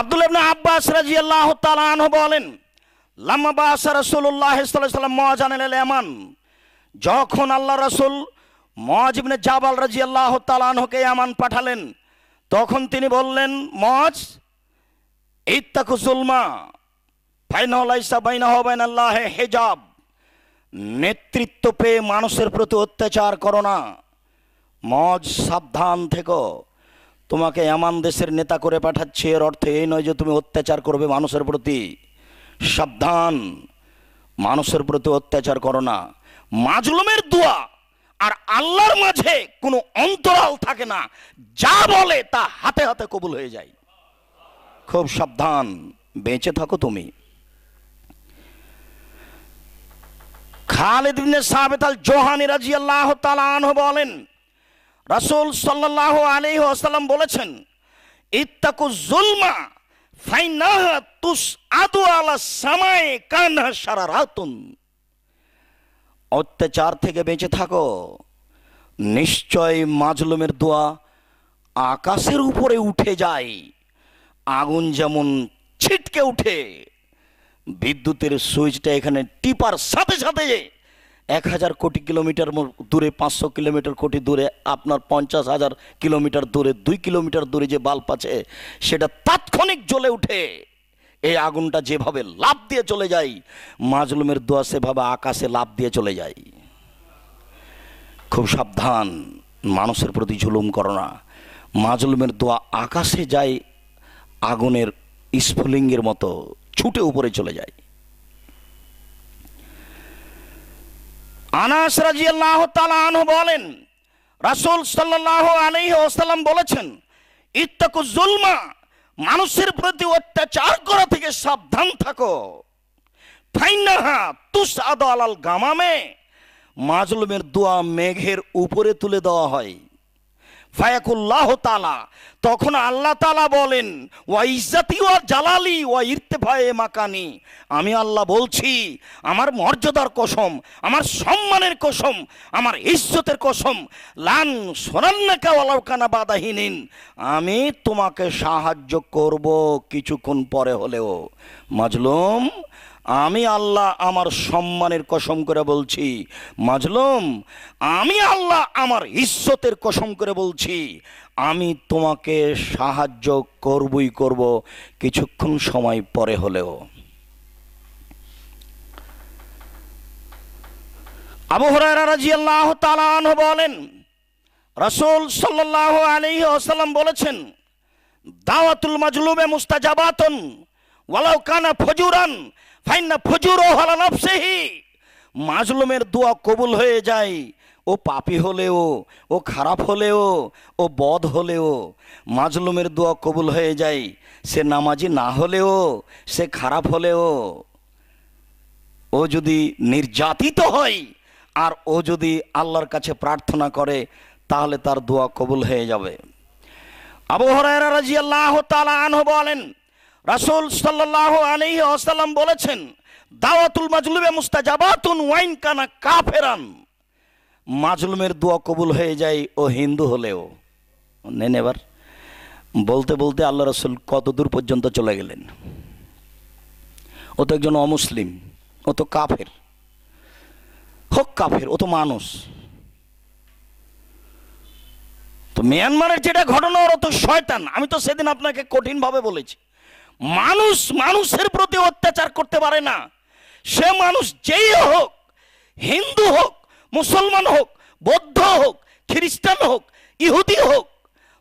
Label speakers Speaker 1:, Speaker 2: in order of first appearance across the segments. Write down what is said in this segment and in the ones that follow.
Speaker 1: আব্দুল আব্বাস রাদিয়াল্লাহু তাআলা আনহু বলেন, লাম্মা বাসা রাসূলুল্লাহ সাল্লাল্লাহু আলাইহি ওয়াসাল্লাম মুআজানিল ইয়ামান। যখন আল্লাহ রাসূল মুআজ ইবনে জাবাল রাদিয়াল্লাহু তাআলা আনহুকে ইয়ামান পাঠালেন, তখন তিনি বললেন মুআজ ইত্তাকু জুলমা, ফাইনাহু লাইসা বাইনাহু বাইনাল্লাহি হিজাব। নেতৃত্ব পেয়ে মানুষের প্রতি অত্যাচার করো না। মজ সাবধান থেকো। তোমাকে এমন দেশের নেতা করে পাঠাচ্ছে, এর অর্থ এই নয় যে তুমি অত্যাচার করবে মানুষের প্রতি। সাবধান, মানুষের প্রতি অত্যাচার করো না। মাজলুমের দোয়া আর আল্লাহর মাঝে কোনো অন্তরাল থাকে না। যা বলে তা হাতে হাতে কবুল হয়ে যায়। খুব সাবধান, বেঁচে থাকো তুমি। খালিদ ইবনে সাবিত আল জোহানি রাদিয়াল্লাহু তাআলা আনহু বলেন রাসূল সাল্লাল্লাহু আলাইহি ওয়াসাল্লাম বলেছেন, ইত্তাকু জুলমা আলা সামায়ে কানহা সারারাতুন অত্যাচার থেকে বেঁচে থাকো। নিশ্চয় মাজলুমের দোয়া আকাশের উপরে উঠে যায়, আগুন যেমন ছিটকে উঠে, বিদ্যুতের সুইচটা এখানে টিপার সাথে সাথে এক হাজার কোটি কিলোমিটার দূরে, পাঁচশো কিলোমিটার কোটি দূরে, আপনার পঞ্চাশ হাজার কিলোমিটার দূরে, দুই কিলোমিটার দূরে যে বাল্ব আছে, সেটা তাৎক্ষণিক জ্বলে উঠে। এই আগুনটা যেভাবে লাভ দিয়ে চলে যায়, মাজলুমের দোয়া সেভাবে আকাশে লাভ দিয়ে চলে যায়। খুব সাবধান, মানুষের প্রতি জুলুম করো না। মাজলুমের দোয়া আকাশে যায়, আগুনের স্ফুলিঙ্গের মতো ছুটে উপরে চলে যায়। আনাস রাজিয়াল্লাহ বলেন, রাসুল সাল্লাহ আলাইহি আসাল্লাম বলেছেন, ইত্তাকু জুলমা, মানুষের প্রতি অত্যাচার করা থেকে সাবধান থাকো। ফাইনাহা তুসআদ আলাল গামামে, মাজলুমের দোয়া মেঘের উপরে তুলে দেওয়া হয়। ফায়াকুল্লাহ তালা তখন আল্লাহ তালা বলেন ওয়া ইজ্জাতি ওয়া জালালি ওয়া ইর্তেফায়ে মাকানি। আমি আল্লাহ বলছি, আমার মর্যাদার কসম, আমার সম্মানের কসম, আমার ইজ্জতের কসম, লান সোনান্নাকা ওয়ালাউকানা বাদাহীনিন আমি তোমাকে সাহায্য করব কিছুক্ষণ পরে হলেও। মাজলুম, আমি আল্লাহ আমার সম্মানের কসম করে বলছি। মাজলুম, আমি আল্লাহ আমার ইজ্জতের কসম করে বলছি। আমি তোমাকে সাহায্য করবই করব কিছুক্ষণ সময় পরে হলেও। আবু তাআলা বলেন, রাসূল সাল্লাল্লাহু আলাইহি ওয়াসাল্লাম বলেছেন, দাওয়াতুল মাজলুমে মুস্তাজাবাতুন ওয়ালাউ কানা ফজুরান, ফাইন্না ফজুরু আলা নাফসিহি। মাজলুমের দোয়া কবুল হয়ে যায়, ও পাপি হলেও, ও খারাপ হলেও, ও বদ হলেও, মাজলুমের দোয়া কবুল হয়ে যায়, সে নামাজি না হলেও, সে খারাপ হলেও। ও যদি নির্যাতিত হয়, আর ও যদি আল্লাহর কাছে প্রার্থনা করে, তাহলে তার দোয়া কবুল হয়ে যাবে। আবু হরায়রা রাদিয়াল্লাহু তাআলা আনহু বলেন রাসূল সাল্লাল্লাহু আলাইহি ওয়াসাল্লাম বলেছেন, দাওয়াতুল মাজলুমে মুস্তাজাবাতুন ওয়াইন কানা কাফেরান। মাজলুমের দোয়া কবুল হয়ে যায় ও হিন্দু হলেও। নেন এবার, বলতে বলতে আল্লাহ রসুল কত দূর পর্যন্ত চলে গেলেন। ও তো একজন অমুসলিম, ও তো কাফের। হোক কাফের, ও তো মানুষ। তো মিয়ানমারের যেটা ঘটনা, ওরা তো শয়তান। আমি তো সেদিন আপনাকে কঠিনভাবে বলেছি। মানুষ মানুষের প্রতি অত্যাচার করতে পারে না। সে মানুষ যেই হোক, হিন্দু হোক, মুসলমান হোক, বৌদ্ধ হোক, খ্রিস্টান হোক, ইহুদি হোক,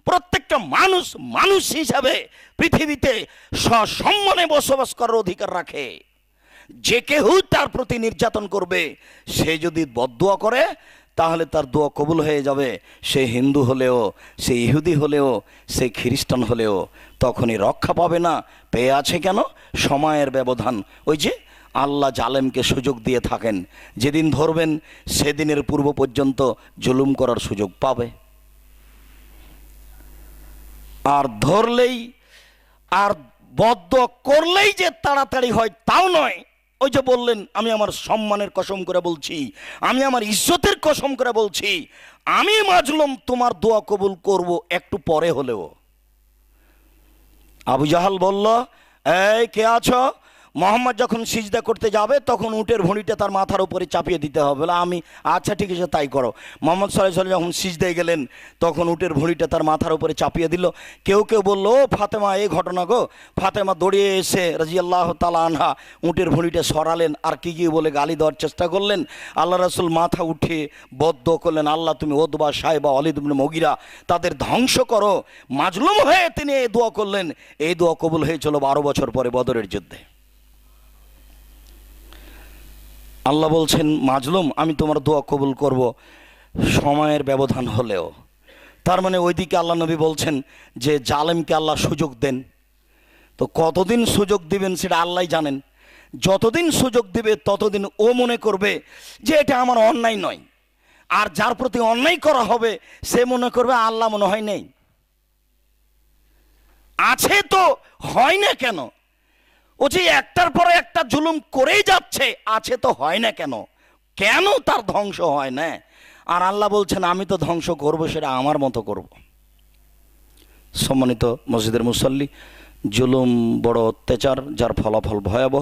Speaker 1: প্রত্যেকটা মানুষ মানুষ হিসাবে পৃথিবীতে সসম্মানে বসবাস করার অধিকার রাখে। যে কেউ তার প্রতি নির্যাতন করবে, সে যদি বদুয়া করে তাহলে তার দোয়া কবুল হয়ে যাবে। সে হিন্দু হলেও, সে ইহুদি হলেও, সে খ্রিস্টান হলেও, তখনই রক্ষা পাবে না। পেয়ে আছে কেন? সময়ের ব্যবধান। ওই যে আল্লাহ জালেমকে সুযোগ দিয়ে থাকেন। যেদিন ধরবেন, সেদিনের পূর্ব পর্যন্ত জুলুম করার সুযোগ পাবে। আর ধরলেই, আর বদ্ধ করলেই যে তাড়াতাড়ি হয়, তাও নয়। ওই যে বললেন, আমি আমার সম্মানের কসম করে বলছি, আমি আমার ইজ্জতের কসম করে বলছি, আমি মাজলুম, তোমার দোয়া কবুল করব একটু পরে হলেও। আবু জাহাল বলল, এই, কে আছো? মোহাম্মদ যখন সিজদা করতে যাবে, তখন উটের ভুঁড়িটা তার মাথার উপরে চাপিয়ে দিতে হবে। বলে, আমি আচ্ছা ঠিক আছে, তাই করো। মোহাম্মদ সাল্লাহ সাল্লাম যখন সিজদায় গেলেন, তখন উটের ভুঁড়িটা তার মাথার উপরে চাপিয়ে দিল। কেউ কেউ বলল ফাতেমা, এই ঘটনা গো। ফাতেমা দৌড়িয়ে এসে রাজি আল্লাহ তালা আনহা উটের ভুঁড়িটা সরালেন। আর কি কি বলে গালি দেওয়ার চেষ্টা করলেন। আল্লাহ রসুল মাথা উঠে বদ্ধ করলেন, আল্লাহ, তুমি ওদবা সাহেবা অলিদুবিন মগিরা, তাদের ধ্বংস করো। মাজলুম হয়ে তিনি এই দোয়া করলেন। এই দোয়া কবুল হয়েছিল বারো বছর পরে বদরের যুদ্ধে। আল্লাহ বলছেন, মাজলুম, আমি তোমার দোয়া কবুল করব। সময়ের ব্যবধান হলেও। তার মানে ওইদিকে আল্লাহ নবী বলছেন যে, জালেমকে আল্লাহ সুযোগ দেন। তো কতদিন সুযোগ দিবেন সেটা আল্লাহ জানেন। যতদিন সুযোগ দিবে, ততদিন ও মনে করবে যে, এটা আমার অন্যায় নয়। আর যার প্রতি অন্যায় করা হবে, সে মনে করবে, আল্লাহ মনে হয় নেই। আছে তো, হয় না কেন? ও যে একটার পর একটা জুলুম করেই যাচ্ছে, আছে তো হয় না কেন? কেন তার ধ্বংস হয় না? আর আল্লাহ বলছেন, আমি তো ধ্বংস করব, সেটা আমার মতো করব। সম্মানিত মসজিদের মুসল্লি, জুলুম বড় অত্যাচার, যার ফলাফল ভয়াবহ।